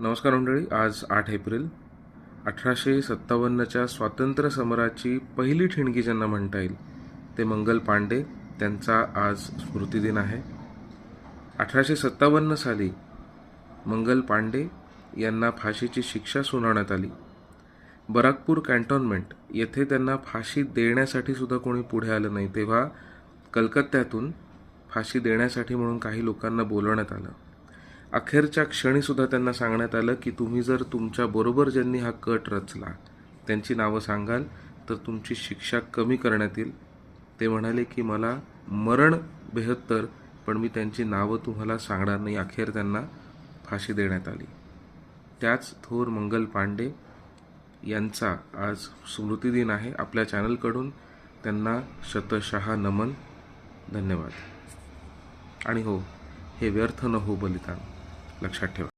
नमस्कार मंडळी आज आठ एप्रिल. अठराशे सत्तावन्नच्या स्वातंत्र्य समराची पहिली ठिणगी ज्यांना म्हणता येईल ते मंगल पांडे त्यांचा आज स्मृतिदिन आहे. अठराशे सत्तावन्न साली मंगल पांडे यांना फाशीची शिक्षा सुनावण्यात आली. बराकपूर कॅन्टॉनमेंट येथे त्यांना फाशी देण्यासाठी सुद्धा कोणी पुढे आलं नाही तेव्हा कलकत्त्यातून फाशी देण्यासाठी म्हणून काही लोकांना बोलवण्यात आलं. अखेरच्या क्षणी सुद्धा त्यांना सांगण्यात आलं की तुम्ही जर तुमच्या बरोबर ज्यांनी हा कट रचला त्यांची नावं सांगाल तर तुमची शिक्षा कमी करण्यात येईल. ते म्हणाले की मला मरण बेहत्तर पण मी त्यांची नावं तुम्हाला सांगणार नाही. अखेर त्यांना फाशी देण्यात आली. त्याच थोर मंगल पांडे यांचा आज स्मृतिदिन आहे. आपल्या चॅनलकडून त्यांना शतशः नमन धन्यवाद. आणि हो हे व्यर्थ न हो बलिदान. लक्षात ठेवा.